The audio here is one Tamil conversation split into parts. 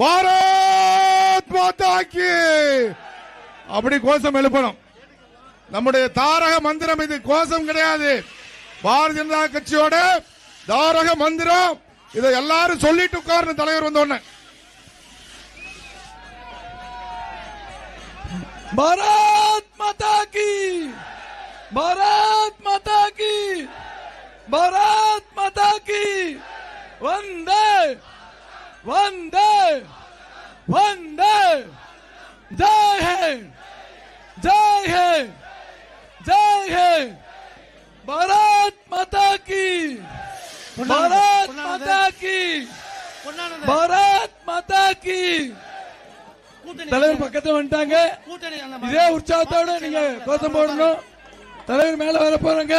பாரத் மாதாக்கு அப்படி கோஷம் எழுப்பணும். நம்முடைய தாரக மந்திரம் இது. கோஷம் கிடையாது. பாரதிய ஜனதா கட்சியோட தாரக மந்திரம். இதை எல்லாரும் சொல்லிட்டு உட்கார்ந்து தலைவர் வந்தோடனே. பாரத் மாதா கி. பாரத் மாதா கி. பாரத் மாதா கி. வந்தே. वंदे वंदे वंदे जय हिंद जय हिंद जय हिंद भारत माता की भारत माता की பொன்னானது भारत माता की கூட்டணி தலைவர் பக்கத்துல வந்துட்டாங்க கூட்டணி அந்த இதே உற்சாகத்தோட நீங்க கோஷம் போடணும் தலைவர் மேல வர போறாங்க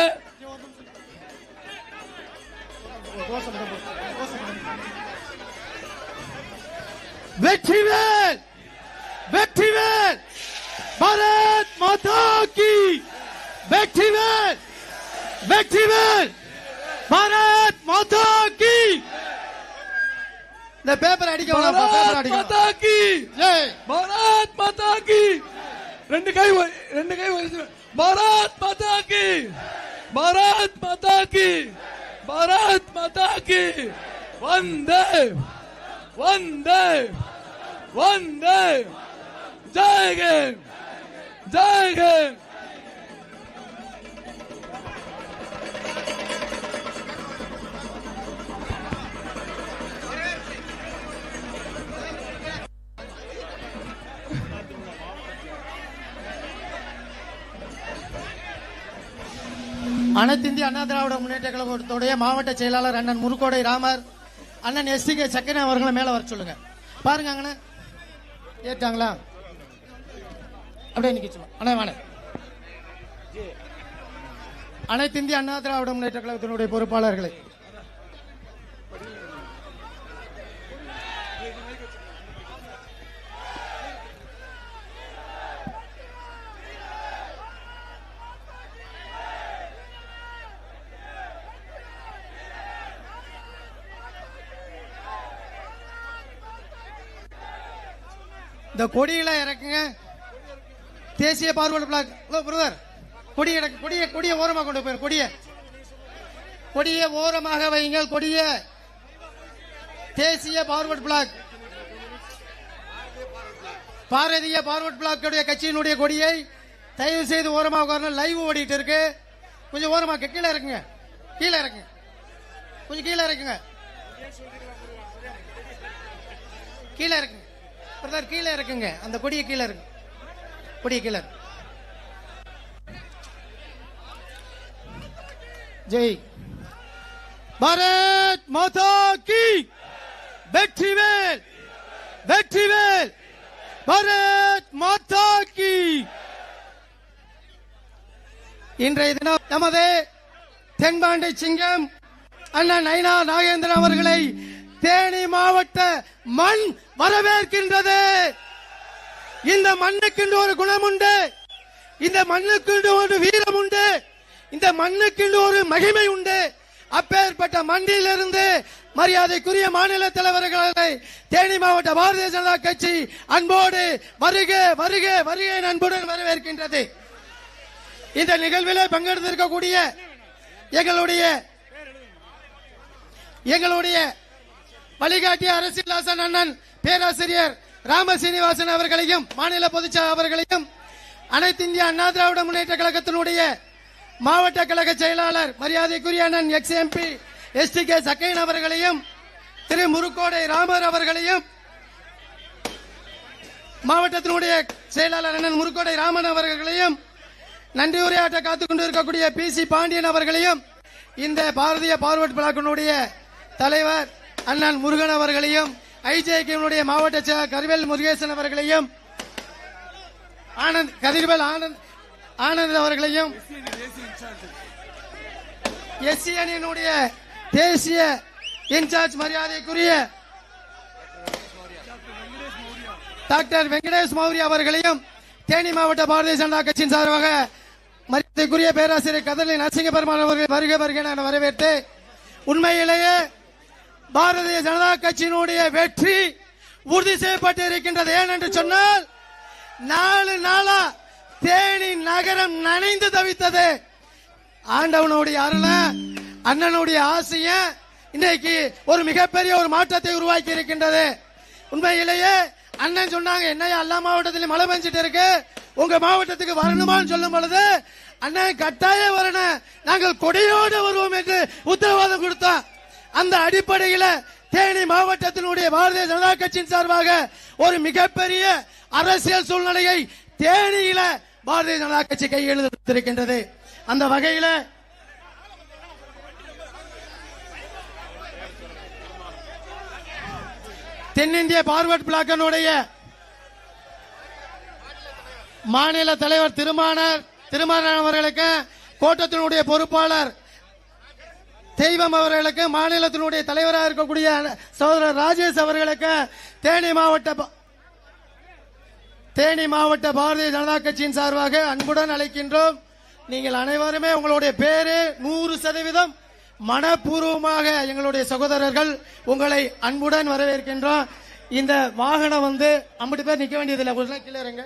வெற்றிவேல் வெற்றிவேல் பாரத் மாதா கி வெற்றிவேல் வெற்றிவேல் பாரத் மாதா கி இந்த பேப்பர் அடிக்க வேணாம் பேப்பர் பாரத் அடிக்க மாதா கி ஜெய் பாரத் மாதா கி ரெண்டு கை வ- ரெண்டு கை வலிச்சு பாரத் மாதா கி பாரத் மாதா கி பாரத் மாதா கி வந்தே வந்தே வந்தே! ஜெய் ஹிந்த்! அனைத்திந்திய அண்ணா திராவிட முன்னேற்ற கழகத்துடைய மாவட்ட செயலாளர் அண்ணன் முருகோடை ராமர் அண்ணன் எஸ் டி கே சக்கரன் அவர்களை மேல வர சொல்லுங்க. பாருங்க அண்ணன். ஏற்றாங்களா அப்படியே நிக்க சொல்லுங்க அண்ணா வாண அனைத்து இந்திய அண்ணா திராவிட முன்னேற்ற கழகத்தினுடைய பொறுப்பாளர்களை இந்த கொடியெல்லாம் இறக்குங்க. தேசிய பார்வர்டு பிளாக் ஹலோ பிரதர் கொடி இறக்கு கொடியை கொடியை ஓரமாக கொண்டு போயிரு கொடிய. கொடியை ஓரமாக வையுங்கள் கொடிய. தேசிய forward bloc Bharatiya forward bloc கட்சியினுடைய கொடியை தயவு செய்து ஓரமாக உட்காரணும் லைவ் ஓடிட்டு இருக்கு. கொஞ்சம் ஓரமாக கீழே இறக்குங்க. கீழே இறக்குங்க. கொஞ்சம் கீழே இறக்குங்க. கீழே இறக்குங்க. பிரதர் கீழே இருக்குங்க. அந்த கொடியை கீழே இருக்கு. கொடியை கீழே ஜெய். பாரத் மாதா கி. வெற்றிவேல் வெற்றிவேல் பாரத் மாதா கி. இன்றைய தினம் நமது தென்பாண்டை சிங்கம் அண்ணன் நயனா நாகேந்திரன் அவர்களை தேனி மாவட்ட மண் வரவேற்கின்றது. இந்த மண்ணுக்கென்று ஒரு குணம் உண்டு இந்த மண்ணுக்கென்று ஒரு வீரம் உண்டு இந்த மண்ணுக்கென்று ஒரு மகிமை உண்டு அப்பேற்பட்ட மண்டியிலிருந்து மரியாதைக்குரிய மாநில தலைவர்களை தேனி மாவட்ட பாரதிய ஜனதா கட்சி அன்போடு வருக வருக வருகை அன்புடன் வரவேற்கின்றது. இந்த நிகழ்வில் பங்கெடுத்திருக்கக்கூடிய எங்களுடைய எங்களுடைய வழிகாட்டி அரசியல் ஆசன் அண்ணன் பேராசிரியர் ராம சீனிவாசன் அவர்களையும் மாநில பொதுச்செயலாளர் அவர்களையும் அனைத்து இந்திய அண்ணா திராவிட முன்னேற்ற கழகத்தினுடைய மாவட்ட கழக செயலாளர் மரியாதைக்குரிய அண்ணன் ex MP S T K Sakkaiyan அவர்களையும் திரு முருக்கோடை ராமர் அவர்களையும் மாவட்டத்தினுடைய செயலாளர் அண்ணன் முருக்கோடை ராமன் அவர்களையும் நன்றி உரையாற்ற காத்துக் கொண்டிருக்கக்கூடிய பி சி பாண்டியன் அவர்களையும் இந்த பாரதிய பார்வர்ட் பிளாக்கினுடைய தலைவர் அண்ணன் முருகன் அவர்களையும் ஐஜேகேனுடைய மாவட்ட செயலர் கருவேல் முருகேசன் அவர்களையும் ஆனந்த் கதிர்வேல் ஆனந்த் ஆனந்த் அவர்களையும் எஸ்சி அணியினுடைய தேசிய இன்சார்ஜ் மரியாதைக்குரிய டாக்டர் வெங்கடேஷ் மௌரிய அவர்களையும் தேனி மாவட்ட பாரதிய ஜனதா கட்சியின் சார்பாக மரியாதைக்குரிய பேராசிரியர் கதலி நரசிங்க பெருமாள் அவர்கள் வருக வருக என வரவேற்று உண்மையிலேயே பாரதிய ஜனதா கட்சியினுடைய வெற்றி உறுதி செய்யப்பட்டு இருக்கின்றது ஏனென்று சொன்னால் நாலு நாளா தேனி நகரம் நனைந்து தவித்தது. ஆண்டவனுடைய அருள அண்ணனுடைய ஆசைய இன்னைக்கு ஒரு மிகப்பெரிய ஒரு மாற்றத்தை உருவாக்கி இருக்கின்றது உண்மையிலேயே அண்ணன் சொன்னாங்க என்னையா எல்லா மாவட்டத்திலும் மழை பெஞ்சிட்டு இருக்கு. உங்க மாவட்டத்துக்கு வரணுமான்னு சொல்லும் பொழுது அண்ணன் கட்டாயம் வரணும். நாங்கள் கொடையோடு வருவோம் என்று உத்தரவாதம் கொடுத்தோம் அந்த அடிப்படையில தேனி மாவட்டத்தினுடைய பாரதிய ஜனதா கட்சியின் சார்பாக ஒரு மிகப்பெரிய அரசியல் சூழ்நிலையை தேனியில பாரதிய ஜனதா கட்சி கையெழுத்திருக்கின்றது. அந்த வகையில தென்னிந்திய பார்வர்ட் பிளாக்கனுடைய மாநில தலைவர் திருமானர் திருமாறன் அவர்களுக்கு கோட்டத்தினுடைய பொறுப்பாளர் தெய்வம் அவர்களுக்கு மாநிலத்தினுடைய தலைவராக இருக்கக்கூடிய சகோதரர் ராஜேஷ் அவர்களுக்கு தேனி மாவட்ட தேனி மாவட்ட பாரதிய ஜனதா கட்சியின் சார்பாக அன்புடன் அழைக்கின்றோம். நீங்கள் அனைவருமே உங்களுடைய பேரு நூறு சதவீதம் மனப்பூர்வமாக எங்களுடைய சகோதரர்கள் உங்களை அன்புடன் வரவேற்கின்றோம். இந்த வாகனம் வந்து ஐம்பது பேர் நிக்க வேண்டியதில்லை. கீழே இருங்க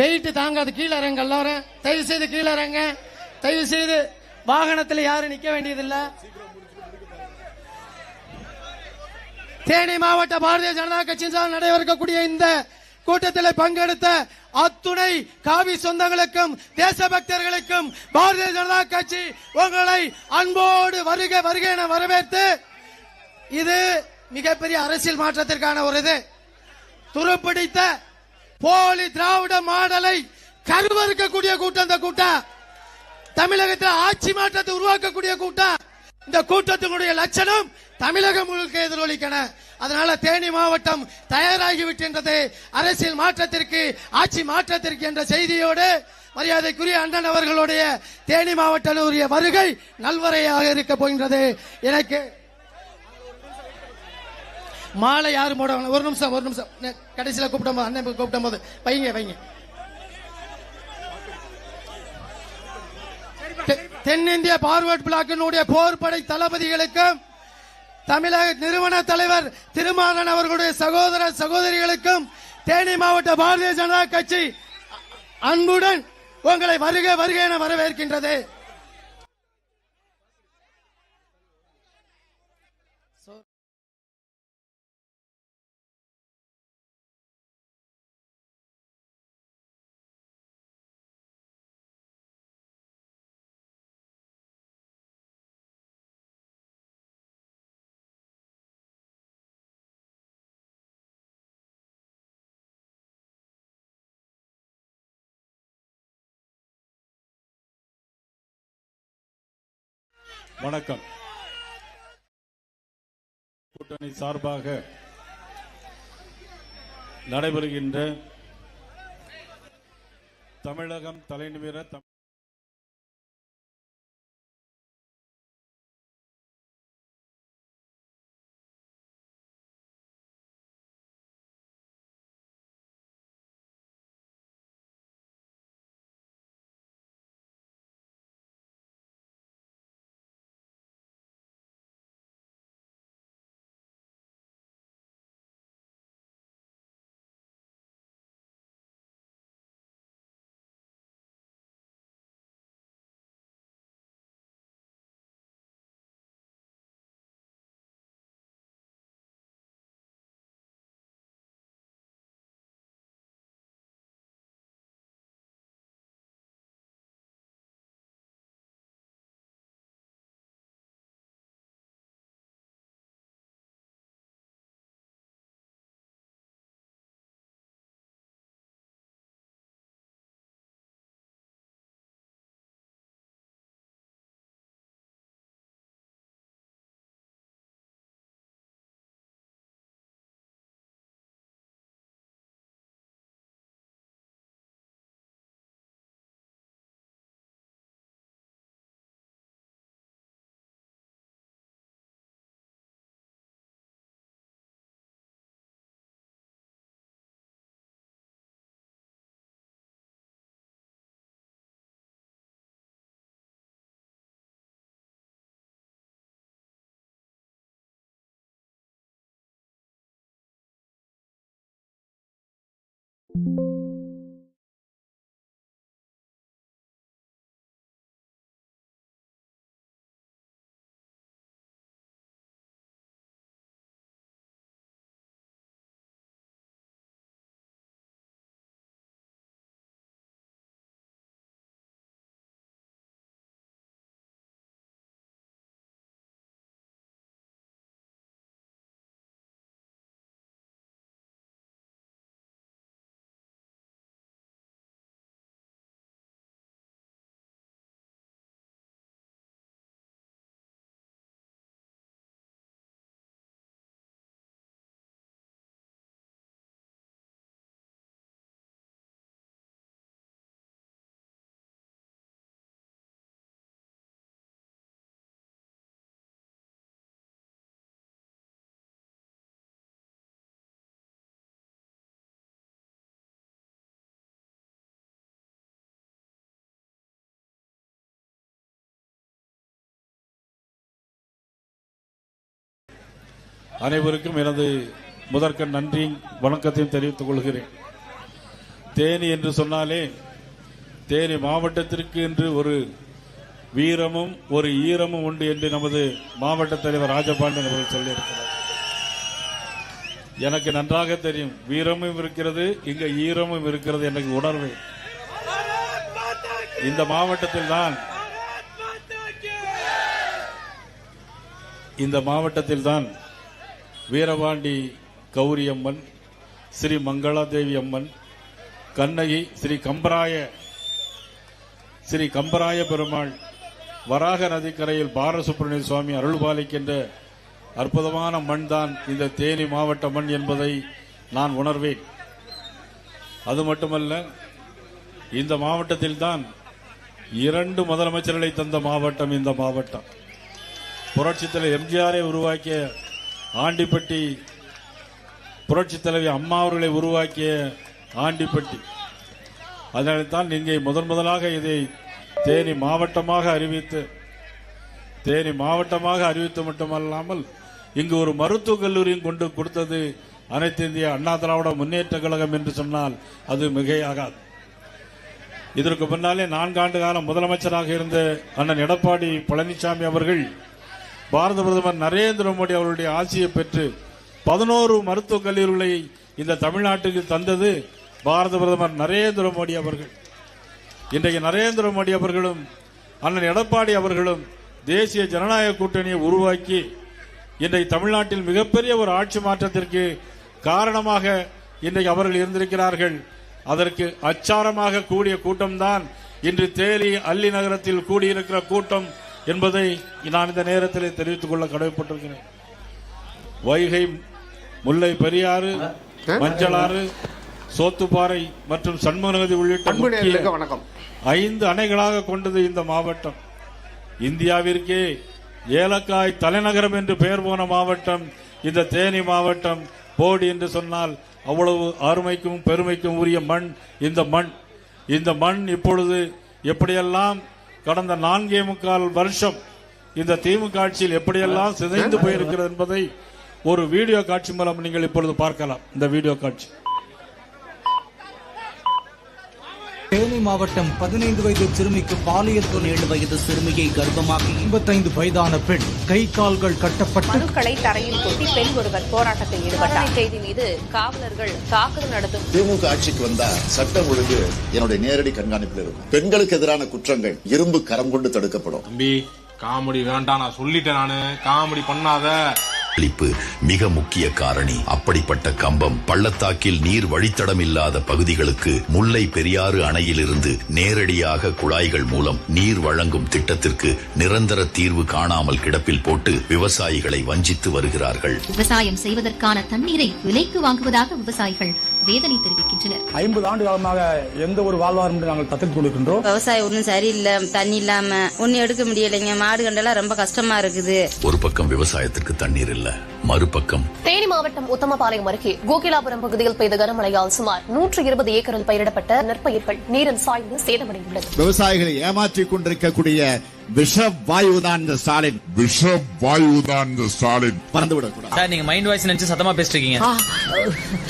வெயிட் தாங்காது கீழே இறங்க எல்லாரும். தயவு செய்து கீழே இறங்க. தயவு செய்து வாகனத்தில் யாரும் நிக்க வேண்டியதில்லை. தேனி மாவட்ட பாரதிய ஜனதா கட்சியின் சார்பில் நடைபெறக்கூடிய இந்த கூட்டத்தில் பங்கெடுத்த அத்துணை காவி சொந்தங்களுக்கும் தேசபக்தர்களுக்கும் பாரதிய ஜனதா கட்சி உங்களை அன்போடு வருக வருக என வரவேற்று இது மிகப்பெரிய அரசியல் மாற்றத்திற்கான ஒரு இது. துருப்பிடித்த போலி திராவிட மாடலை கருவறுக்கக்கூடிய கூட்டம் இந்த கூட்டம். தமிழகத்தில் ஆட்சி மாற்றத்தை உருவாக்கக்கூடிய கூட்டம். இந்த கூட்டத்தினுடைய லட்சணம் தமிழகம் முழுக்க எதிரொலிக்கன. அதனால தேனி மாவட்டம் தயாராகிவிட்டது அரசியல் மாற்றத்திற்கு ஆட்சி மாற்றத்திற்கு என்ற செய்தியோடு மரியாதைக்குரிய அண்ணன் அவர்களுடைய தேனி மாவட்டத்தினுடைய வருகை நல்வரையாக இருக்க போகின்றது. எனக்கு மாலை யாரும் போட ஒரு நிமிஷம் ஒரு நிமிஷம். கடைசியில் கடைசியில கூப்பிடும் போது அண்ணன் கூப்பிடும் போது. வைங்க வைங்க. தென்னிந்திய பார்வர்ட் பிளாக்கினுடைய போர்படை தளபதிகளுக்கும் தமிழக நிறுவன தலைவர் திருமாறன் அவர்களுடைய சகோதர சகோதரிகளுக்கும் தேனி மாவட்ட பாரதிய ஜனதா கட்சி அன்புடன் உங்களை வருக வருக என வரவேற்கின்றது. வணக்கம். கூட்டணி சார்பாக நடைபெறுகின்ற தமிழகம் தலைநிமிர அனைவருக்கும் எனது முதற்கண் நன்றியும் வணக்கத்தையும் தெரிவித்துக் கொள்கிறேன். தேனி என்று சொன்னாலே தேனி மாவட்டத்திற்கு என்று ஒரு வீரமும் ஒரு ஈரமும் உண்டு என்று நமது மாவட்ட தலைவர் ராஜபாண்டியன் அவர்கள் சொல்லியிருக்கிறார். எனக்கு நன்றாக தெரியும் வீரமும் இருக்கிறது இங்க ஈரமும் இருக்கிறது எனக்கு உணர்வு. இந்த மாவட்டத்தில் தான் இந்த மாவட்டத்தில் தான் வீரபாண்டி கௌரியம்மன் ஸ்ரீ மங்களாதேவி அம்மன் கண்ணகி ஸ்ரீ கம்பராய ஸ்ரீ கம்பராய பெருமாள் வராக நதிக்கரையில் பாலசுப்ரமணிய சுவாமி அருள்பாலிக்கின்ற அற்புதமான மண் தான் இந்த தேனி மாவட்ட மண் என்பதை நான் உணர்வேன். அது மட்டுமல்ல இந்த மாவட்டத்தில் தான் இரண்டு முதலமைச்சர்களை தந்த மாவட்டம் இந்த மாவட்டம். புரட்சித் எம்ஜிஆரை உருவாக்கிய ஆண்டிப்பட்டி புரட்சி தலைவி அம்மா அவர்களை உருவாக்கிய ஆண்டிப்பட்டி. அதனால்தான் இங்கே முதன் முதலாக இதை தேனி மாவட்டமாக அறிவித்து தேனி மாவட்டமாக அறிவித்து மட்டுமல்லாமல் இங்கு ஒரு மருத்துவக் கல்லூரியும் கொண்டு கொடுத்தது அனைத்து இந்திய அண்ணா திராவிட முன்னேற்ற கழகம் என்று சொன்னால் அது மிகையாகாது. இதற்கு முன்னாலே நான்காண்டு காலம் முதலமைச்சராக இருந்த அண்ணன் எடப்பாடி பழனிசாமி அவர்கள் பாரத பிரதமர் நரேந்திர மோடி அவருடைய ஆட்சியை பெற்று பதினோரு மருத்துவக் கல்லூரிகளை இந்த தமிழ்நாட்டுக்கு தந்தது பாரத பிரதமர் நரேந்திர மோடி அவர்கள். இன்றைக்கு நரேந்திர மோடி அவர்களும் அண்ணன் எடப்பாடி அவர்களும் தேசிய ஜனநாயக கூட்டணியை உருவாக்கி இன்றைக்கு தமிழ்நாட்டில் மிகப்பெரிய ஒரு ஆட்சி மாற்றத்திற்கு காரணமாக இன்றைக்கு அவர்கள் இருந்திருக்கிறார்கள். அதற்கு அச்சாரமாக கூடிய கூட்டம்தான் இன்று தேலி அல்லி நகரத்தில் கூடியிருக்கிற கூட்டம். என்பதை நான் இந்த நேரத்தில் தெரிவித்துக் கொள்ள கடமைப்பட்டிருக்கிறேன். வைகை முல்லை பெரியாறு மஞ்சளாறு சோத்துப்பாறை மற்றும் சண்முகநதி உள்ளிட்ட வணக்கம். ஐந்து அணைகளாக கொண்டது இந்த மாவட்டம். இந்தியாவிற்கே ஏலக்காய் தலைநகரம் என்று பெயர் போன மாவட்டம் இந்த தேனி மாவட்டம். போடி என்று சொன்னால் அவ்வளவு அருமைக்கும் பெருமைக்கும் உரிய மண் இந்த மண். இந்த மண் இப்பொழுது எப்படியெல்லாம் கடந்த நான்கே முக்கால் வருஷம் இந்த திமுக ஆட்சியில் எப்படியெல்லாம் சிதைந்து போயிருக்கிறது என்பதை ஒரு வீடியோ காட்சி மூலம் நீங்கள் இப்பொழுது பார்க்கலாம். இந்த வீடியோ காட்சி. தேனி மாவட்டம் பதினைந்து வயது சிறுமிக்கு பாலியல் தொழில் ஏழு வயது சிறுமியை கர்ப்பமாக்கி ஐம்பத்தைந்து வயதான பெண் கை கால்கள் கட்டப்பட்டு மனுக்களை தரையில் கொட்டி பெண் ஒருவர் போராட்டத்தில் ஈடுபட்டார். செய்தி மீது காவலர்கள் தாக்குதல் நடத்தும் திமுக ஆட்சிக்கு வந்தா சட்டம் ஒழுங்கு என்னுடைய நேரடி கண்காணிப்பில் இருக்கும். பெண்களுக்கு எதிரான குற்றங்கள் இரும்பு கரம் கொண்டு தடுக்கப்படும். தம்பி காமெடி வேண்டாம் நான் சொல்லிட்டேன் நானு. காமெடி பண்ணாத. அளிப்பு மிக முக்கிய காரணி. அப்படிப்பட்ட கம்பம் பள்ளத்தாக்கில் நீர் வழித்தடம் இல்லாத பகுதிகளுக்கு முல்லை பெரியாறு அணையிலிருந்து நேரடியாக குழாய்கள் மூலம் நீர் வழங்கும் திட்டத்திற்கு நிரந்தர தீர்வு காணாமல் கிடப்பில் போட்டு விவசாயிகளை வஞ்சித்து வருகிறார்கள். விவசாயம் செய்வதற்கான தண்ணீரை விலைக்கு வாங்குவதாக விவசாயிகள் வேதனை தெரிவிக்கின்றனர். ஐம்பது ஆண்டு காலமாக எந்த ஒரு வாழ்வாதாரம் நாங்கள் தத்தெடுத்துக் கொண்டிருக்கின்றோம் விவசாயம் ஒன்றும் சரியில்லை தண்ணி இல்லாம ஒன்னும் எடுக்க முடியலைங்க. மாடு கண்டெல்லாம் ரொம்ப கஷ்டமா இருக்குது. ஒரு பக்கம் விவசாயத்திற்கு தண்ணீர் இல்ல மறுபக்கம் தேனி மாவட்டம் உத்தமபாளையம் அருகே கோகிலாபுரம் பகுதியில் பெய்த கனமழையால் சுமார் நூற்று இருபது ஏக்கரில் பயிரிடப்பட்ட நெற்பயிர்கள் நீரில் சாய்ந்து சேதமடைந்துள்ளது. விவசாயிகளை ஏமாற்றிக் கொண்டிருக்கக்கூடிய விஷ வாயுதான் இந்த ஸ்டாலின். விஷ வாயுதான் இந்த ஸ்டாலின். பறந்து விடக்கூடாது சார் நீங்க மைண்ட் வாய்ஸ் நினைச்சு சத்தமா பேசிட்டு இருக்கீங்க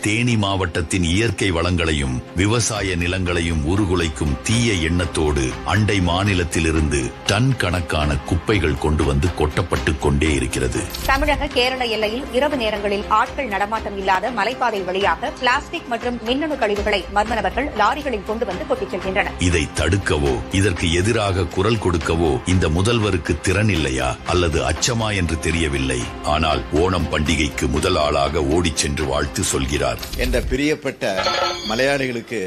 தேனி மாவட்டத்தின் இயற்கை வளங்களையும் விவசாய நிலங்களையும் உருகுலைக்கும் தீய எண்ணத்தோடு அண்டை மாநிலத்திலிருந்து டன் கணக்கான குப்பைகள் கொண்டு வந்து கொட்டப்பட்டு கொண்டே இருக்கிறது. தமிழக கேரள எல்லையில் இரவு நேரங்களில் ஆட்கள் நடமாட்டம் இல்லாத மலைப்பாதை வழியாக பிளாஸ்டிக் மற்றும் மின்னணு கழிவுகளை மர்ம நபர்கள் லாரிகளில் கொண்டு வந்து கொட்டிச் செல்கின்றனர். இதை தடுக்கவோ இதற்கு எதிராக குரல் கொடுக்கவோ இந்த முதல்வருக்கு திறன் இல்லையா அல்லது அச்சமா என்று தெரியவில்லை. ஆனால் ஓணம் பண்டிகைக்கு முதல் ஆளாக ஓடிச் சென்று வாழ்த்து சொல்கிறார். என்ற பிரியப்பட்ட மலையாளிகளுக்கு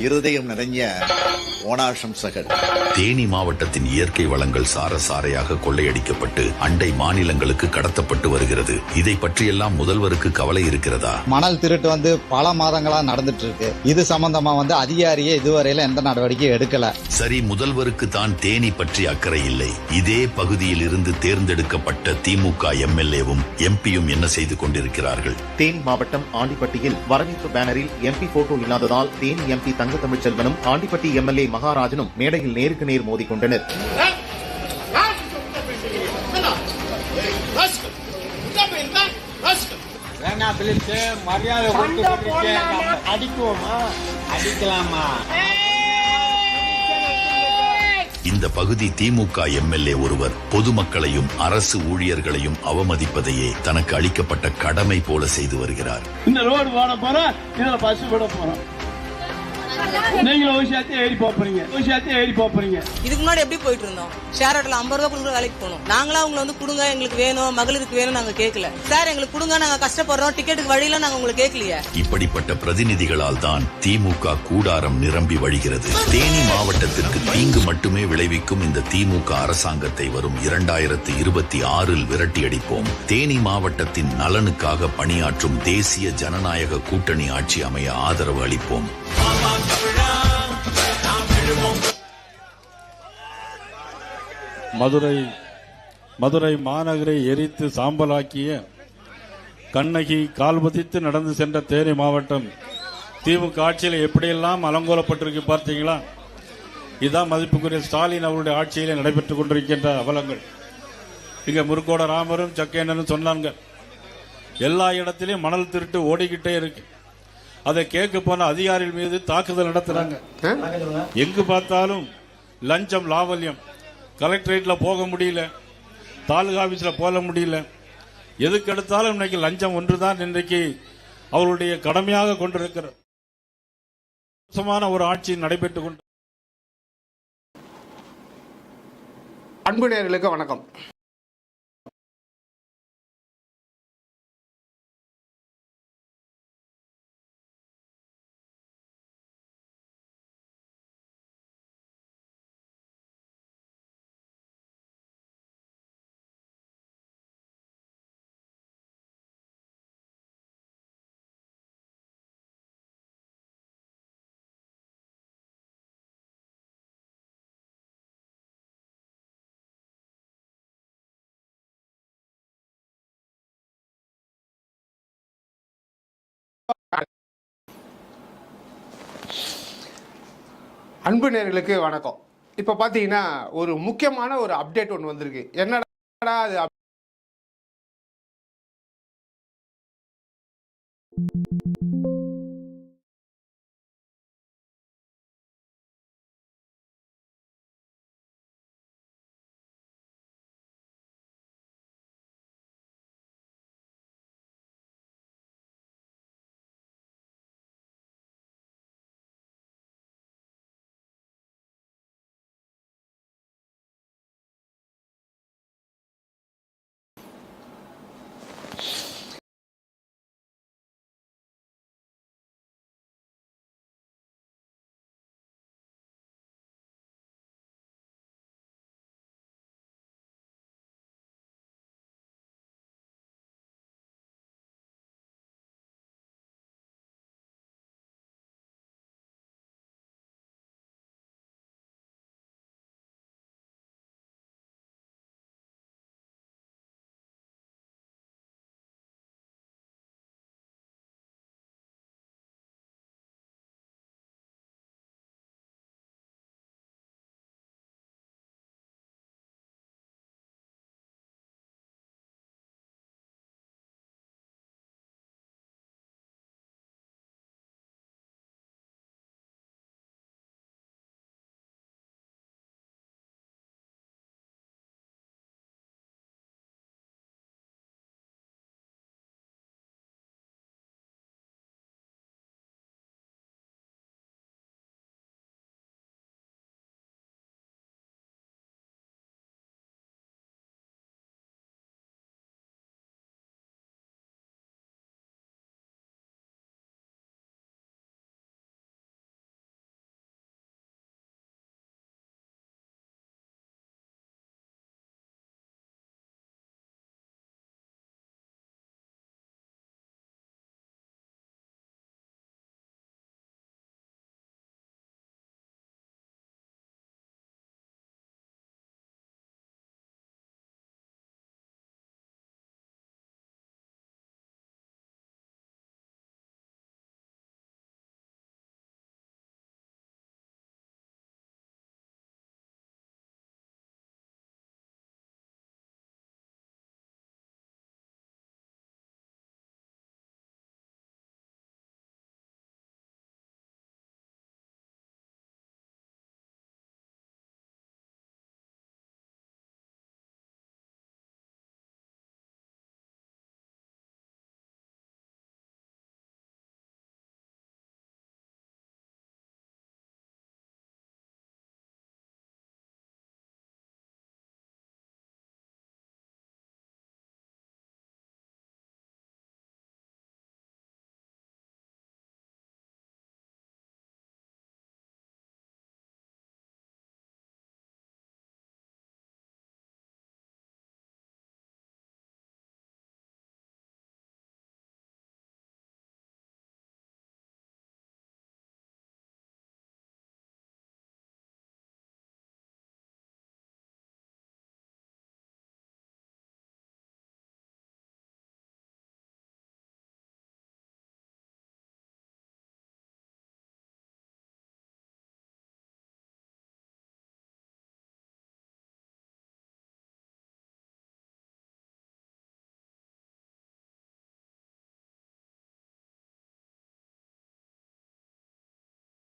இருதயம் நிறைஞ்ச ஓணாசம்சகர் தேனி மாவட்டத்தின் இயற்கை வளங்கள் சாரசாரையாக கொள்ளையடிக்கப்பட்டு அண்டை மாநிலங்களுக்கு கடத்தப்பட்டு வருகிறது. இதை பற்றியெல்லாம் முதல்வருக்கு கவலை இருக்கிறதா? மணல் திருட்டு வந்து பல மாதங்களா நடந்துட்டு இருக்கு இது சம்பந்தமா வந்து அதிகாரியே இதுவரையில எந்த நடவடிக்கையும் எடுக்கல. சரி முதல்வருக்கு தான் தேனி பற்றி அக்கறை இல்லை. இதே பகுதியில் இருந்து தேர்ந்தெடுக்கப்பட்ட திமுக எம்எல்ஏவும் எம்பியும் என்ன செய்து கொண்டிருக்கிறார்கள்? தேனி மாவட்டம் ஆண்டிப்பட்டியில் வரவேற்பு பேனரில் எம்பி போட்டோ இல்லாததால் தேனி எம்பி தங்க தமிழ்ச்செல்வனும் ஆண்டிப்பட்டி எம்எல்ஏ மகாராஜனும் மேடையில் நேருக்கு நேர் மோதிக்கொண்டனர். இந்த பகுதி திமுக எம்எல்ஏ ஒருவர் பொதுமக்களையும் அரசு ஊழியர்களையும் அவமதிப்பதையே தனக்கு அளிக்கப்பட்ட கடமை போல செய்து வருகிறார். இந்த ரோடு போட போறோம் இதுல பஸ் விட போறோம் நீங்களும் ஒரு விஷயத்தையும் ஏறி போறீங்க ஒரு விஷயத்தையும் ஏறி போறீங்க இதுக்கு முன்னாடி எப்படி போயிட்டு இருந்தோம் ஷேர் ஆட்டோல ஐம்பது ரூபா கொடுக்குற வேலைக்கு போனோம். நாங்களா உங்களை வந்து கொடுங்க எங்களுக்கு வேணும் மகளிருக்கு வேணும் நாங்க கேட்கல. சார் எங்களுக்கு கொடுங்க நாங்க கஷ்டப்படுறோம் டிக்கெட்டுக்கு வழியில நாங்க உங்களுக்கு கேட்கலையே. இப்படிப்பட்ட பிரதிநிதிகளால் தான் திமுக கூடாரம் நிரம்பி வழிகிறது. தேனி மாவட்டத்திற்கு தீங்கு மட்டுமே விளைவிக்கும் இந்த திமுக அரசாங்கத்தை வரும் இரண்டாயிரத்து இருபத்தி ஆறில் விரட்டியடிப்போம் தேனி மாவட்டத்தின் நலனுக்காக பணியாற்றும் தேசிய ஜனநாயக கூட்டணி ஆட்சி அமைய ஆதரவு அளிப்போம். மதுரை மதுரை மாநகரை எரித்து சாம்பலாக்கிய கண்ணகி கால்பதித்து நடந்து சென்ற தேனி மாவட்டம். திமுக ஆட்சியில் எப்படியெல்லாம் அலங்கோலப்பட்டிருக்கு பார்த்தீங்களா? இதுதான் மதிப்புக்குரிய ஸ்டாலின் அவருடைய ஆட்சியிலே நடைபெற்றுக் கொண்டிருக்கின்ற அவலங்கள். இங்க முருகோட ராமரும் சக்கேனனும் சொன்னாங்க எல்லா இடத்திலையும் மணல் திருட்டு ஓடிக்கிட்டே இருக்கு. அதை கேட்க போன அதிகாரிகள் மீது தாக்குதல் நடத்துறாங்க. எங்கு பார்த்தாலும் லஞ்சம் லாவல்யம். கலெக்டரேட்டில் போக முடியல தாலுகா ஆஃபீஸில் போக முடியல. எதுக்கு எடுத்தாலும் இன்னைக்கு லஞ்சம் ஒன்றுதான் இன்றைக்கு அவருடைய கடமையாக கொண்டிருக்கிற மோசமான ஒரு ஆட்சி நடைபெற்று கொண்டு அன்பு நேர்களுக்கு வணக்கம். அன்பு நேர்களுக்கு வணக்கம். இப்போ பார்த்தீங்கன்னா ஒரு முக்கியமான ஒரு அப்டேட் ஒன்று வந்திருக்கு. என்னடா அது